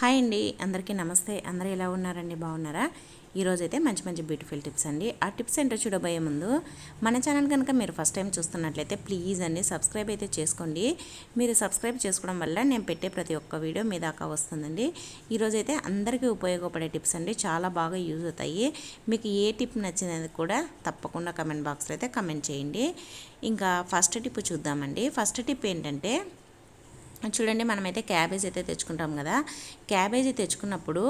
Hi అండి అందరికీ నమస్తే. అందరూ ఎలా ఉన్నారండి? బాగున్నారా? ఈరోజు అయితే మంచి మంచి బ్యూటిఫుల్ టిప్స్ అండి. ఆ టిప్స్ ఏంటో చూడబోయే ముందు మన ఛానల్ కనుక మీరు ఫస్ట్ టైం చూస్తున్నట్లయితే ప్లీజ్ అండి సబ్స్క్రైబ్ అయితే చేసుకోండి. మీరు సబ్స్క్రైబ్ చేసుకోవడం వల్ల నేను పెట్టే ప్రతి ఒక్క వీడియో మీ దాకా వస్తుందండి. ఈరోజైతే అందరికీ ఉపయోగపడే టిప్స్ అండి. చాలా బాగా యూజ్ అవుతాయి. మీకు ఏ టిప్ నచ్చినది కూడా తప్పకుండా కమెంట్ బాక్స్లో అయితే కమెంట్ చేయండి. ఇంకా ఫస్ట్ టిప్ చూద్దామండి. ఫస్ట్ టిప్ ఏంటంటే చూడండి మనమైతే క్యాబేజ్ అయితే తెచ్చుకుంటాం కదా. క్యాబేజీ తెచ్చుకున్నప్పుడు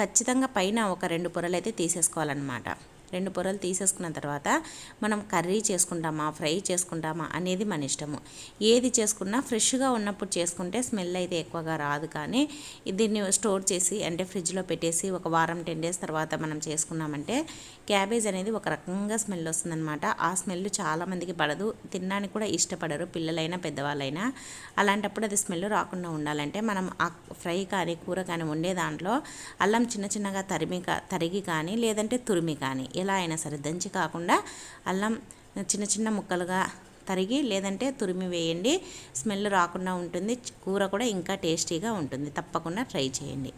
ఖచ్చితంగా పైన ఒక రెండు పొరలు అయితే తీసేసుకోవాలన్నమాట. రెండు పొరలు తీసేసుకున్న తర్వాత మనం కర్రీ చేసుకుంటామా ఫ్రై చేసుకుంటామా అనేది మన ఇష్టము. ఏది చేసుకున్నా ఫ్రెష్గా ఉన్నప్పుడు చేసుకుంటే స్మెల్ అయితే ఎక్కువగా రాదు కానీ దీన్ని స్టోర్ చేసి అంటే ఫ్రిడ్జ్లో పెట్టేసి ఒక వారం టెన్ డేస్ తర్వాత మనం చేసుకున్నామంటే క్యాబేజ్ అనేది ఒక రకంగా స్మెల్ వస్తుందన్నమాట. ఆ స్మెల్ చాలామందికి పడదు. తినడానికి కూడా ఇష్టపడరు పిల్లలైనా పెద్దవాళ్ళైనా. అలాంటప్పుడు అది స్మెల్ రాకుండా ఉండాలంటే మనం ఆ ఫ్రై కానీ కూర కానీ వండే దాంట్లో అల్లం చిన్న చిన్నగా తరిమి కా- తరిగి కానీ లేదంటే తురిమి కానీ ఎలా అయినా సరే దంచి కాకుండా అల్లం చిన్న చిన్న ముక్కలుగా తరిగి లేదంటే తురిమి వేయండి. స్మెల్ రాకుండా ఉంటుంది. కూర కూడా ఇంకా టేస్టీగా ఉంటుంది. తప్పకుండా ట్రై చేయండి.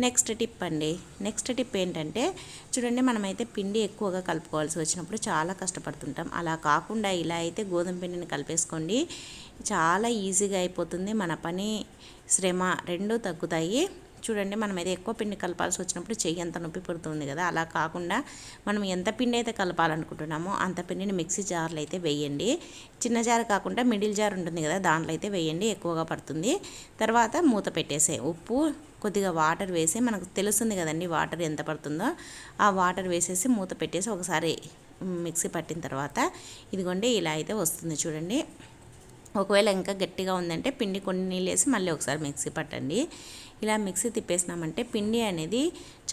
నెక్స్ట్ టిప్ అండి. నెక్స్ట్ టిప్ ఏంటంటే చూడండి మనమైతే పిండి ఎక్కువగా కలుపుకోవాల్సి వచ్చినప్పుడు చాలా కష్టపడుతుంటాం. అలా కాకుండా ఇలా అయితే గోధుమ పిండిని కలిపేసుకోండి. చాలా ఈజీగా అయిపోతుంది. మన పని శ్రమ రెండూ తగ్గుతాయి. చూడండి మనం అయితే ఎక్కువ పిండి కలపాల్సి వచ్చినప్పుడు చెయ్యి అంత నొప్పి పుడుతుంది కదా. అలా కాకుండా మనం ఎంత పిండి అయితే కలపాలనుకుంటున్నామో అంత పిండిని మిక్సీ జార్లో అయితే వేయండి. చిన్న జార్ కాకుండా మిడిల్ జార్ ఉంటుంది కదా దాంట్లో అయితే వేయండి ఎక్కువగా పడుతుంది. తర్వాత మూత పెట్టేసే ఉప్పు కొద్దిగా వాటర్ వేసి మనకు తెలుస్తుంది కదండి వాటర్ ఎంత పడుతుందో ఆ వాటర్ వేసేసి మూత పెట్టేసి ఒకసారి మిక్సీ పట్టిన తర్వాత ఇదిగోండి ఇలా అయితే వస్తుంది చూడండి. ఒకవేళ ఇంకా గట్టిగా ఉందంటే పిండి కొన్ని నీళ్ళు వేసి మళ్ళీ ఒకసారి మిక్సీ పట్టండి. ఇలా మిక్సీ తిప్పేసినామంటే పిండి అనేది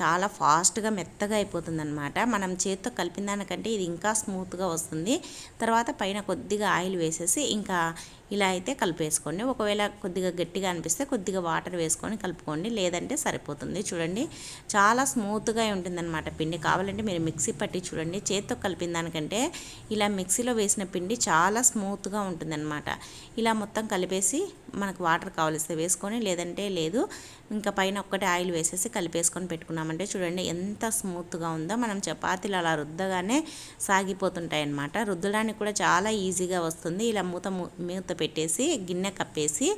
చాలా ఫాస్ట్గా మెత్తగా అయిపోతుందన్నమాట. మనం చేత్తో కలిపిన దానికంటే ఇది ఇంకా స్మూత్గా వస్తుంది. తర్వాత పైన కొద్దిగా ఆయిల్ వేసేసి ఇంకా ఇలా అయితే కలిపేసుకోండి. ఒకవేళ కొద్దిగా గట్టిగా అనిపిస్తే కొద్దిగా వాటర్ వేసుకొని కలుపుకోండి. లేదంటే సరిపోతుంది. చూడండి చాలా స్మూత్గా ఉంటుందన్నమాట పిండి. కావాలంటే మీరు మిక్సీ పట్టి చూడండి. చేత్తో కలిపిన దానికంటే ఇలా మిక్సీలో వేసిన పిండి చాలా స్మూత్గా ఉంటుందన్నమాట. ఇలా మొత్తం కలిపేసి మనకు వాటర్ కావలిస్తే వేసుకొని లేదంటే లేదు ఇంకా పైన ఒక్కటే ఆయిల్ వేసేసి కలిపేసుకొని పెట్టుకున్నామంటే చూడండి ఎంత స్మూత్గా ఉందో. మనం చపాతీలు అలా రుద్దగానే సాగిపోతుంటాయి అన్నమాట రుద్దడానికి కూడా చాలా ఈజీగా వస్తుంది. ఇలా మూత మూత పెట్టేసి గిన్నె కప్పేసి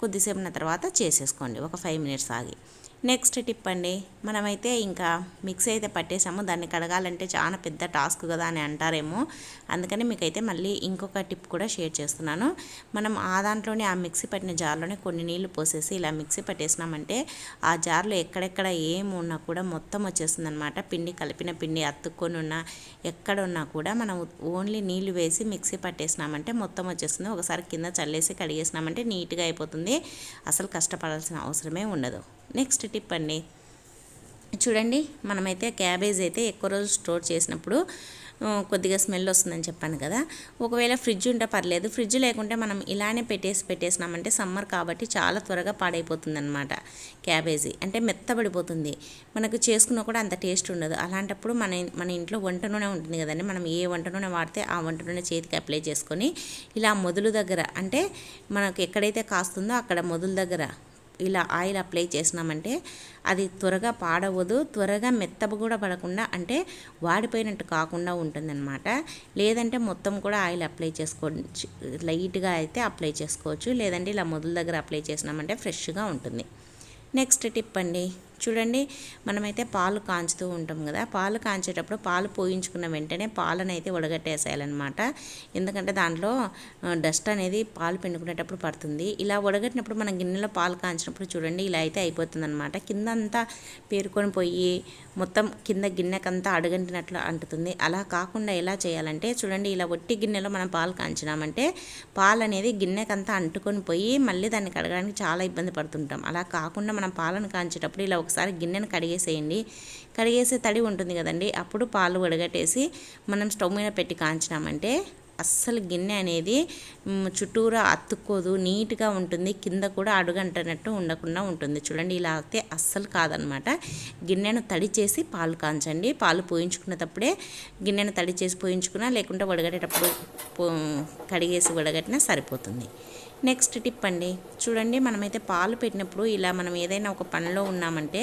కొద్దిసేపు తర్వాత చేసేసుకోండి. ఒక ఫైవ్ మినిట్స్ ఆగి. నెక్స్ట్ టిప్ అండి. మనమైతే ఇంకా మిక్సీ అయితే పట్టేసాము. దాన్ని కడగాలంటే చాలా పెద్ద టాస్క్ కదా అని అంటారేమో. అందుకని మీకైతే మళ్ళీ ఇంకొక టిప్ కూడా షేర్ చేస్తున్నాను. మనం ఆ దాంట్లోనే ఆ మిక్సీ పట్టిన జార్లోనే కొన్ని నీళ్ళు పోసేసి ఇలా మిక్సీ పట్టేసినామంటే ఆ జార్లో ఎక్కడెక్కడ ఏమున్నా ఉన్నా కూడా మొత్తం వచ్చేస్తుందనమాట పిండి కలిపిన పిండి అతుక్కొని ఉన్నా ఎక్కడ ఉన్నా కూడా మనం ఓన్లీ నీళ్ళు వేసి మిక్సీ పట్టేసినామంటే మొత్తం వచ్చేస్తుంది. ఒకసారి కింద చల్లేసి కడిగేసినామంటే నీట్గా అయిపోతుంది. అసలు కష్టపడాల్సిన అవసరమే ఉండదు. నెక్స్ట్ టిప్ అండి. చూడండి మనమైతే క్యాబేజ్ అయితే ఎక్కువ రోజులు స్టోర్ చేసినప్పుడు కొద్దిగా స్మెల్ వస్తుందని చెప్పాను కదా. ఒకవేళ ఫ్రిడ్జ్ ఉంటే పర్లేదు. ఫ్రిడ్జ్ లేకుంటే మనం ఇలానే పెట్టేసి పెట్టేసినామంటే సమ్మర్ కాబట్టి చాలా త్వరగా పాడైపోతుంది అనమాట క్యాబేజీ. అంటే మెత్తబడిపోతుంది. మనకు చేసుకున్నా కూడా అంత టేస్ట్ ఉండదు. అలాంటప్పుడు మన మన ఇంట్లో వంట నూనె ఉంటుంది కదండి. మనం ఏ వంట నూనె వాడితే ఆ వంట నూనె చేతికి అప్లై చేసుకొని ఇలా మొదలు దగ్గర అంటే మనకు ఎక్కడైతే కాస్తుందో అక్కడ మొదలు దగ్గర ఇలా ఆయిల్ అప్లై చేసినామంటే అది త్వరగా పాడవదు త్వరగా మెత్తబ కూడా పడకుండా అంటే వాడిపోయినట్టు కాకుండా ఉంటుందన్నమాట. లేదంటే మొత్తం కూడా ఆయిల్ అప్లై చేసుకోవచ్చు. లైట్గా అయితే అప్లై చేసుకోవచ్చు. లేదంటే ఇలా మొదల దగ్గర అప్లై చేసినామంటే ఫ్రెష్గా ఉంటుంది. నెక్స్ట్ టిప్ అండి చూడండి మనమైతే పాలు కాంచుతూ ఉంటాం కదా. పాలు కాంచేటప్పుడు పాలు పోయించుకున్న వెంటనే పాలను అయితే వడగట్టేసేయాలన్నమాట. ఎందుకంటే దాంట్లో డస్ట్ అనేది పాలు పిండుకునేటప్పుడు పడుతుంది. ఇలా వడగట్టినప్పుడు మన గిన్నెలో పాలు కాంచినప్పుడు చూడండి ఇలా అయితే అయిపోతుంది అనమాట కింద అంతా పేరుకొని పోయి మొత్తం కింద గిన్నెకంతా అడుగంటినట్లు అంటుతుంది. అలా కాకుండా ఎలా చేయాలంటే చూడండి ఇలా ఒట్టి గిన్నెలో మనం పాలు కాంచినామంటే పాలు అనేది గిన్నెకంతా అంటుకొని పోయి మళ్ళీ దాన్ని కడగడానికి చాలా ఇబ్బంది పడుతుంటాం. అలా కాకుండా మనం పాలను కాంచేటప్పుడు ఇలా ఒకసారి గిన్నెను కడిగేసేయండి. కడిగేసి తడి ఉంటుంది కదండి అప్పుడు పాలు వడగట్టేసి మనం స్టవ్ మీద పెట్టి కాంచినామంటే అస్సలు గిన్నె అనేది చుట్టూరా అతుక్కోదు నీట్గా ఉంటుంది కింద కూడా అడుగంటనట్టు ఉండకుండా ఉంటుంది. చూడండి ఇలా అయితే అస్సలు కాదనమాట. గిన్నెను తడి చేసి పాలు కాంచండి. పాలు పోయించుకునేటప్పుడే గిన్నెను తడి చేసి పోయించుకున్నా లేకుంటే వడగట్టేటప్పుడు పో కడిగేసి వడగట్టినా సరిపోతుంది. నెక్స్ట్ టిప్ అండి. చూడండి మనమైతే పాలు పెట్టినప్పుడు ఇలా మనం ఏదైనా ఒక పనిలో ఉన్నామంటే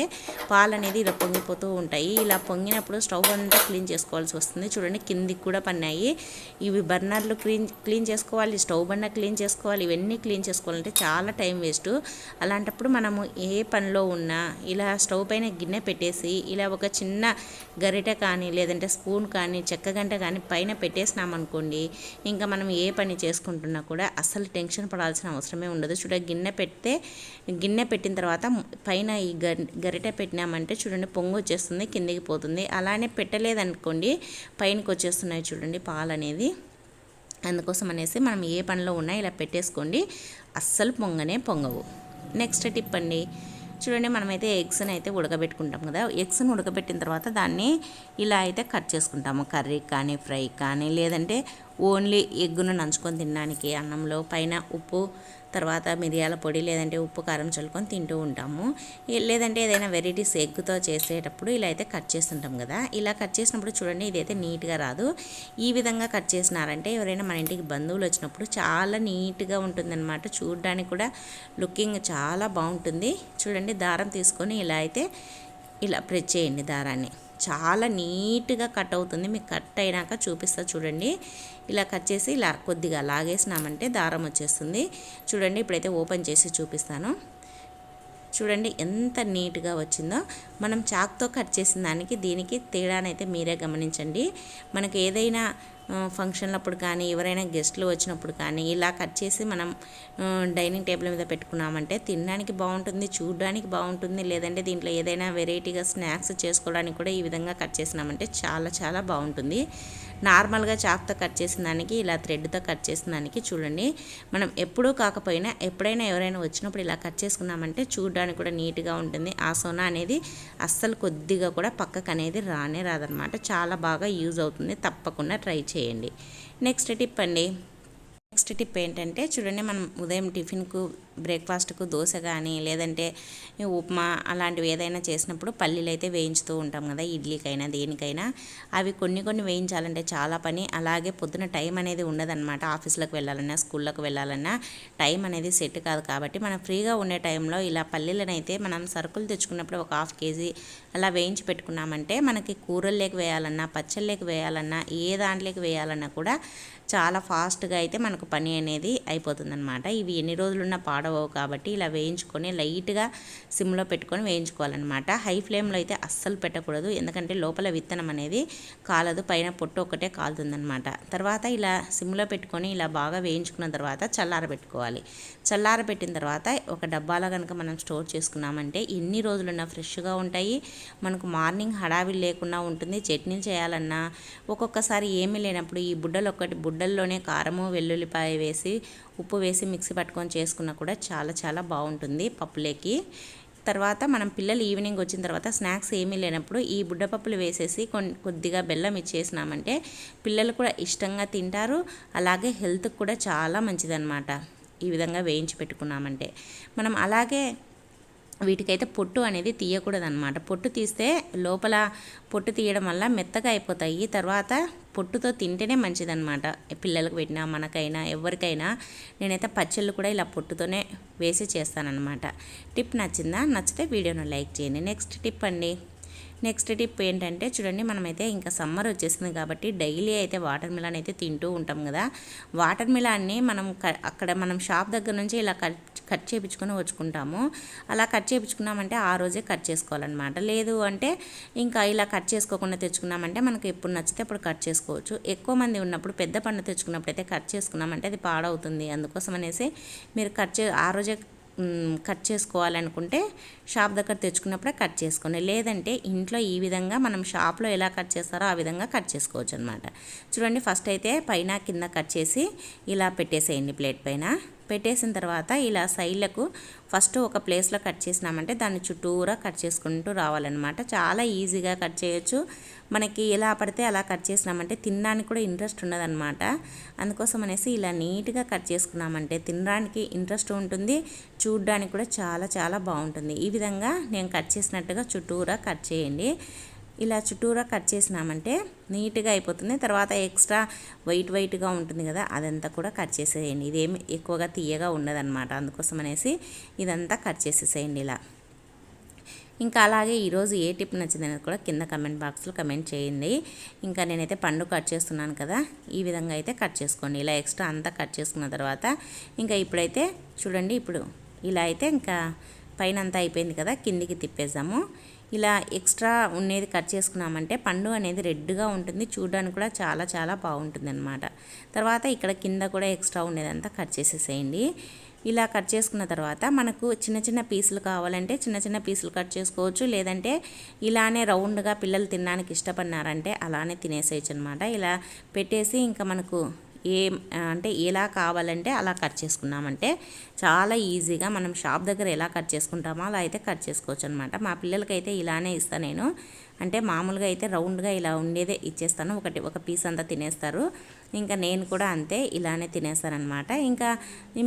పాలు అనేది ఇలా పొంగిపోతూ ఉంటాయి. ఇలా పొంగినప్పుడు స్టవ్ అంతా క్లీన్ చేసుకోవాల్సి వస్తుంది. చూడండి కిందికి కూడా పన్నాయి. ఇవి బర్నర్లు క్లీన్ క్లీన్ చేసుకోవాలి స్టవ్ బండ క్లీన్ చేసుకోవాలి ఇవన్నీ క్లీన్ చేసుకోవాలంటే చాలా టైం వేస్ట్. అలాంటప్పుడు మనము ఏ పనిలో ఉన్నా ఇలా స్టవ్ పైన గిన్నె పెట్టేసి ఇలా ఒక చిన్న గరిటె కానీ లేదంటే స్పూన్ కానీ చెక్క గంట కానీ పైన పెట్టేసినామనుకోండి ఇంకా మనం ఏ పని చేసుకుంటున్నా కూడా అస్సలు టెన్షన్ పడాలి కావాల్సిన అవసరమే ఉండదు. చూడ గిన్నె పెడితే గిన్నె పెట్టిన తర్వాత పైన ఈ గరిటె పెట్టినామంటే చూడండి పొంగు వచ్చేస్తుంది కిందికి పోతుంది. అలానే పెట్టలేదనుకోండి పైనకి వచ్చేస్తున్నాయి చూడండి పాలు అనేది. అందుకోసం అనేసి మనం ఏ పనిలో ఉన్నా ఇలా పెట్టేసుకోండి. అస్సలు పొంగనే పొంగవు. నెక్స్ట్ టిప్ అండి. చూడండి మనమైతే ఎగ్స్ని అయితే ఉడకబెట్టుకుంటాం కదా. ఎగ్స్ని ఉడకబెట్టిన తర్వాత దాన్ని ఇలా అయితే కట్ చేసుకుంటాము. కర్రీ కానీ ఫ్రై కానీ లేదంటే ఓన్లీ ఎగ్గును నంచుకొని తినడానికి అన్నంలో పైన ఉప్పు తర్వాత మిరియాల పొడి లేదంటే ఉప్పు కారం చల్లుకొని తింటూ ఉంటాము. లేదంటే ఏదైనా వెరైటీస్ ఎగ్గుతో చేసేటప్పుడు ఇలా అయితే కట్ చేస్తుంటాం కదా. ఇలా కట్ చేసినప్పుడు చూడండి ఇదైతే నీట్గా రాదు. ఈ విధంగా కట్ చేసినారంటే ఎవరైనా మన ఇంటికి బంధువులు వచ్చినప్పుడు చాలా నీట్గా ఉంటుందన్నమాట. చూడడానికి కూడా లుకింగ్ చాలా బాగుంటుంది. చూడండి దారం తీసుకొని ఇలా అయితే ఇలా ప్రెస్ చేయండి దారాన్ని. చాలా నీట్గా కట్ అవుతుంది. మీకు కట్ అయినాక చూపిస్తా చూడండి. ఇలా కట్ చేసి ఇలా కొద్దిగా లాగేసినామంటే దారం వచ్చేస్తుంది. చూడండి ఇప్పుడైతే ఓపెన్ చేసి చూపిస్తాను. చూడండి ఎంత నీట్గా వచ్చిందో. మనం చాక్తో కట్ చేసిన దానికి దీనికి తేడానైతే మీరే గమనించండి. మనకి ఏదైనా ఫంక్షన్లప్పుడు కానీ ఎవరైనా గెస్ట్లు వచ్చినప్పుడు కానీ ఇలా కట్ చేసి మనం డైనింగ్ టేబుల్ మీద పెట్టుకున్నామంటే తినడానికి బాగుంటుంది చూడడానికి బాగుంటుంది లేదంటే దీంట్లో ఏదైనా వెరైటీగా స్నాక్స్ చేసుకోవడానికి కూడా ఈ విధంగా కట్ చేసినామంటే చాలా చాలా బాగుంటుంది. నార్మల్గా చాక్తో కట్ చేసిన దానికి ఇలా థ్రెడ్తో కట్ చేసిన దానికి చూడండి. మనం ఎప్పుడూ కాకపోయినా ఎప్పుడైనా ఎవరైనా వచ్చినప్పుడు ఇలా కట్ చేసుకున్నామంటే చూడడానికి కూడా నీట్గా ఉంటుంది. ఆ సోనా అనేది అస్సలు కొద్దిగా కూడా పక్కకు అనేది రానే రాదనమాట. చాలా బాగా యూజ్ అవుతుంది. తప్పకుండా ట్రై చేయండి. చేయండి. నెక్స్ట్ టిప్ అండి. నెక్స్ట్ టిప్ ఏంటంటే చూడండి మనం ఉదయం టిఫిన్కు బ్రేక్ఫాస్ట్కు దోశ కానీ లేదంటే ఉప్మా అలాంటివి ఏదైనా చేసినప్పుడు పల్లీలు అయితే వేయించుతూ ఉంటాం కదా ఇడ్లీకైనా దేనికైనా. అవి కొన్ని కొన్ని వేయించాలంటే చాలా పని. అలాగే పొద్దున టైం అనేది ఉండదన్నమాట. ఆఫీసులకు వెళ్ళాలన్నా స్కూళ్ళకు వెళ్ళాలన్నా టైం అనేది సెట్ కాదు కాబట్టి మనం ఫ్రీగా ఉండే టైంలో ఇలా పల్లీలనైతే మనం సరుకులు తెచ్చుకున్నప్పుడు ఒక హాఫ్ కేజీ అలా వేయించి పెట్టుకున్నామంటే మనకి కూరల్లోకి వేయాలన్నా పచ్చళ్ళకి వేయాలన్నా ఏ దాంట్లోకి వేయాలన్నా కూడా చాలా ఫాస్ట్గా అయితే మనకు పని అనేది అయిపోతుందన్నమాట. ఇవి ఎన్ని రోజులున్న పాడ పాడవవు కాబట్టి ఇలా వేయించుకొని లైట్గా సిమ్లో పెట్టుకొని వేయించుకోవాలన్నమాట. హై ఫ్లేమ్లో అయితే అస్సలు పెట్టకూడదు. ఎందుకంటే లోపల విత్తనం అనేది కాలదు. పైన పొట్టు ఒక్కటే కాలుతుందన్నమాట. తర్వాత ఇలా సిమ్లో పెట్టుకొని ఇలా బాగా వేయించుకున్న తర్వాత చల్లారబెట్టుకోవాలి. చల్లారబెట్టిన తర్వాత ఒక డబ్బాలో కనుక మనం స్టోర్ చేసుకున్నామంటే ఎన్ని రోజులున్నా ఫ్రెష్గా ఉంటాయి. మనకు మార్నింగ్ హడావిడి లేకుండా ఉంటుంది. చట్నీ చేయాలన్నా ఒక్కొక్కసారి ఏమీ లేనప్పుడు ఈ బుడ్డలు ఒక్కటి బుడ్డల్లోనే కారము వెల్లుల్లిపాయ వేసి ఉప్పు వేసి మిక్సీ పట్టుకొని చేసుకున్నా కూడా చాలా చాలా బాగుంటుంది పప్పులేకి. తర్వాత మనం పిల్లలు ఈవినింగ్ వచ్చిన తర్వాత స్నాక్స్ ఏమీ లేనప్పుడు ఈ బుడ్డపప్పులు వేసేసి కొద్దిగా బెల్లం ఇచ్చేసినామంటే పిల్లలు కూడా ఇష్టంగా తింటారు. అలాగే హెల్త్కి కూడా చాలా మంచిదన్నమాట. ఈ విధంగా వేయించి పెట్టుకున్నామంటే. మనం అలాగే వీటికైతే పొట్టు అనేది తీయకూడదనమాట పొట్టు తీస్తే లోపల పొట్టు తీయడం వల్ల మెత్తగా అయిపోతాయి. తర్వాత పొట్టుతో తింటేనే మంచిదనమాట పిల్లలకు పెట్టినా మనకైనా ఎవరికైనా నేనైతే పచ్చళ్ళు కూడా ఇలా పొట్టుతోనే వేసి చేస్తానన్నమాట. టిప్ నచ్చిందా? నచ్చితే వీడియోను లైక్ చేయండి. నెక్స్ట్ టిప్ అండి. నెక్స్ట్ టిప్ ఏంటంటే చూడండి మనమైతే ఇంకా సమ్మర్ వచ్చేసింది కాబట్టి డైలీ అయితే వాటర్ మిలాన్ అయితే తింటూ ఉంటాం కదా. వాటర్ మిలాన్ని మనం అక్కడ మనం షాప్ దగ్గర నుంచి ఇలా కట్ కట్ చేయించుకొని వచ్చుకుంటాము. అలా కట్ చేయించుకున్నామంటే ఆ రోజే కట్ చేసుకోవాలన్నమాట. లేదు అంటే ఇంకా ఇలా కట్ చేసుకోకుండా తెచ్చుకున్నామంటే మనకు ఎప్పుడు నచ్చితే అప్పుడు కట్ చేసుకోవచ్చు. ఎక్కువ మంది ఉన్నప్పుడు పెద్ద పండు తెచ్చుకున్నప్పుడు అయితే కట్ చేసుకున్నామంటే అది పాడవుతుంది. అందుకోసం అనేసి మీరు కట్ చే ఆ రోజే కట్ చేసుకోవాలనుకుంటే షాప్ దగ్గర తెచ్చుకున్నప్పుడే కట్ చేసుకోండి. లేదంటే ఇంట్లో ఈ విధంగా మనం షాప్లో ఎలా కట్ చేస్తారో ఆ విధంగా కట్ చేసుకోవచ్చు అనమాట చూడండి ఫస్ట్ అయితే పైన కింద కట్ చేసి ఇలా పెట్టేసేయండి ప్లేట్ పైన. పెట్టేసిన తర్వాత ఇలా సైడ్లకు ఫస్ట్ ఒక ప్లేస్లో కట్ చేసినామంటే దాన్ని చుట్టూరా కట్ చేసుకుంటూ రావాలన్నమాట. చాలా ఈజీగా కట్ చేయొచ్చు. మనకి ఎలా పడితే అలా కట్ చేసినామంటే తినడానికి కూడా ఇంట్రెస్ట్ ఉండదన్నమాట. అందుకోసం అనేసి ఇలా నీట్గా కట్ చేసుకున్నామంటే తినడానికి ఇంట్రెస్ట్ ఉంటుంది చూడడానికి కూడా చాలా చాలా బాగుంటుంది. ఈ విధంగా నేను కట్ చేసినట్టుగా చుట్టూరా కట్ చేయండి. ఇలా చుట్టూరా కట్ చేసినామంటే నీట్గా అయిపోతుంది. తర్వాత ఎక్స్ట్రా వైట్ వైట్గా ఉంటుంది కదా అదంతా కూడా కట్ చేసేయండి. ఇదేమి ఎక్కువగా తీయగా ఉండదన్నమాట. అందుకోసం అనేసి ఇదంతా కట్ చేసేసేయండి ఇలా. ఇంకా అలాగే ఈరోజు ఏ టిప్ నచ్చిందనేది కూడా కింద కమెంట్ బాక్స్లో కమెంట్ చేయండి. ఇంకా నేనైతే పండు కట్ చేస్తున్నాను కదా ఈ విధంగా అయితే కట్ చేసుకోండి. ఇలా ఎక్స్ట్రా అంతా కట్ చేసుకున్న తర్వాత ఇంకా ఇప్పుడైతే చూడండి ఇప్పుడు ఇలా అయితే ఇంకా పైన అంతా అయిపోయింది కదా కిందికి తిప్పేసాము. ఇలా ఎక్స్ట్రా ఉండేది కట్ చేసుకున్నామంటే పండు అనేది రెడ్గా ఉంటుంది. చూడడానికి కూడా చాలా చాలా బాగుంటుంది అనమాట తర్వాత ఇక్కడ కింద కూడా ఎక్స్ట్రా ఉండేదంతా కట్ చేసేసేయండి. ఇలా కట్ చేసుకున్న తర్వాత మనకు చిన్న చిన్న పీసులు కావాలంటే చిన్న చిన్న పీసులు కట్ చేసుకోవచ్చు. లేదంటే ఇలానే రౌండ్గా పిల్లలు తినడానికి ఇష్టపడినారంటే అలానే తినేసేయచ్చు అనమాట ఇలా పెట్టేసి ఇంకా మనకు ఏ అంటే ఎలా కావాలంటే అలా కట్ చేసుకున్నామంటే చాలా ఈజీగా మనం షాప్ దగ్గర ఎలా కట్ చేసుకుంటామో అలా అయితే కట్ చేసుకోవచ్చు అనమాట మా పిల్లలకైతే ఇలానే ఇస్తాను నేను. అంటే మామూలుగా అయితే రౌండ్గా ఇలా ఉండేదే ఇచ్చేస్తాను. ఒకటి ఒక పీస్ అంతా తినేస్తారు. ఇంకా నేను కూడా అంతే ఇలానే తినేస్తానమాట ఇంకా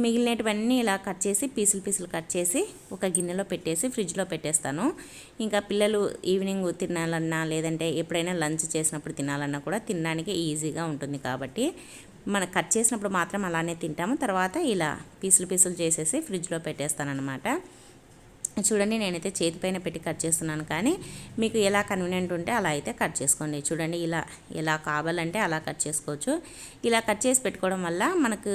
మిగిలినటువన్నీ ఇలా కట్ చేసి పీసులు పీసులు కట్ చేసి ఒక గిన్నెలో పెట్టేసి ఫ్రిడ్జ్లో పెట్టేస్తాను. ఇంకా పిల్లలు ఈవినింగ్ తినాలన్నా లేదంటే ఎప్పుడైనా లంచ్ చేసినప్పుడు తినాలన్నా కూడా తినడానికి ఈజీగా ఉంటుంది కాబట్టి మనం కట్ చేసినప్పుడు మాత్రం అలానే తింటాము. తర్వాత ఇలా పీసులు పీసులు చేసేసి ఫ్రిడ్జ్లో పెట్టేస్తానమాట చూడండి నేనైతే చేతిపైన పెట్టి కట్ చేస్తున్నాను కానీ మీకు ఎలా కన్వీనియంట్ ఉంటే అలా అయితే కట్ చేసుకోండి. చూడండి ఇలా ఎలా కావాలంటే అలా కట్ చేసుకోవచ్చు. ఇలా కట్ చేసి పెట్టుకోవడం వల్ల మనకు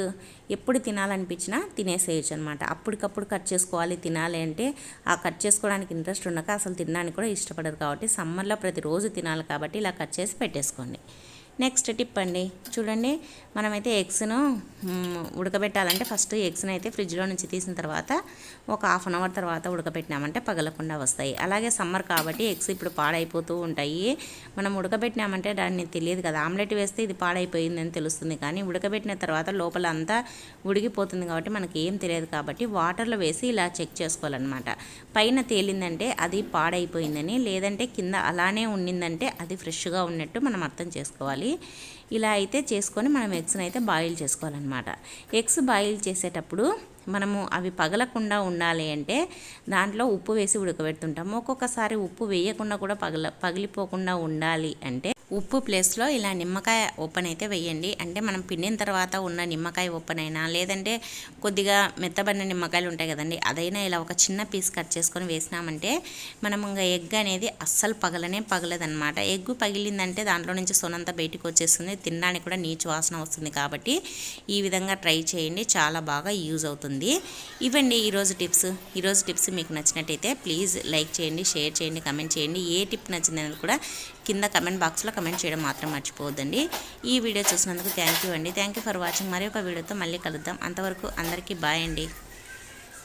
ఎప్పుడు తినాలనిపించినా తినేసేయచ్చు అనమాట అప్పటికప్పుడు కట్ చేసుకోవాలి తినాలి అంటే ఆ కట్ చేసుకోవడానికి ఇంట్రెస్ట్ ఉండక అసలు తినడానికి కూడా ఇష్టపడరు కాబట్టి సమ్మర్లో ప్రతిరోజు తినాలి కాబట్టి ఇలా కట్ చేసి పెట్టేసుకోండి. నెక్స్ట్ టిప్ అండి. చూడండి మనమైతే ఎగ్స్ను ఉడకబెట్టాలంటే ఫస్ట్ ఎగ్స్ని అయితే ఫ్రిడ్జ్లో నుంచి తీసిన తర్వాత ఒక హాఫ్ అన్ అవర్ తర్వాత ఉడకబెట్టినామంటే పగలకుండా వస్తాయి. అలాగే సమ్మర్ కాబట్టి ఎగ్స్ ఇప్పుడు పాడైపోతూ ఉంటాయి. మనం ఉడకబెట్టినామంటే దాన్ని తెలియదు కదా. ఆమ్లెట్ వేస్తే ఇది పాడైపోయిందని తెలుస్తుంది కానీ ఉడకబెట్టిన తర్వాత లోపల అంతా ఉడికిపోతుంది కాబట్టి మనకి ఏం తెలియదు కాబట్టి వాటర్లో వేసి ఇలా చెక్ చేసుకోవాలన్నమాట. పైన తేలిందంటే అది పాడైపోయిందని లేదంటే కింద అలానే ఉండిందంటే అది ఫ్రెష్గా ఉన్నట్టు మనం అర్థం చేసుకోవాలి. ఇలా అయితే చేసుకొని మనం ఎగ్స్ని అయితే బాయిల్ చేసుకోవాలన్నమాట. ఎగ్స్ బాయిల్ చేసేటప్పుడు మనము అవి పగలకుండా ఉండాలి అంటే దాంట్లో ఉప్పు వేసి ఉడకబెడుతుంటాము. ఒక్కొక్కసారి ఉప్పు వేయకుండా కూడా పగల పగిలిపోకుండా ఉండాలి అంటే ఉప్పు ప్లేస్లో ఇలా నిమ్మకాయ ఓపెన్ అయితే వేయండి. అంటే మనం పిండిన తర్వాత ఉన్న నిమ్మకాయ ఓపెన్ అయినా లేదంటే కొద్దిగా మెత్తబడిన నిమ్మకాయలు ఉంటాయి కదండి అదైనా ఇలా ఒక చిన్న పీస్ కట్ చేసుకొని వేసినామంటే మనం ఇంకా ఎగ్ అనేది అస్సలు పగలనే పగలదనమాట ఎగ్ పగిలిందంటే దాంట్లో నుంచి సొనంతా బయటికి వచ్చేస్తుంది తినడానికి కూడా నీచు వాసన వస్తుంది కాబట్టి ఈ విధంగా ట్రై చేయండి చాలా బాగా యూజ్ అవుతుంది. ఇవ్వండి ఈరోజు టిప్స్. ఈరోజు టిప్స్ మీకు నచ్చినట్టయితే ప్లీజ్ లైక్ చేయండి షేర్ చేయండి కమెంట్ చేయండి. ఏ టిప్ నచ్చిందని కూడా కింద కమెంట్ బాక్స్లో కమెంట్ చేయడం మాత్రం మర్చిపోవద్దండి. ఈ వీడియో చూసినందుకు థ్యాంక్ యూ అండి. Thank you for watching. మరి ఒక వీడియోతో మళ్ళీ కలుద్దాం. అంతవరకు అందరికీ బాయ్ అండి.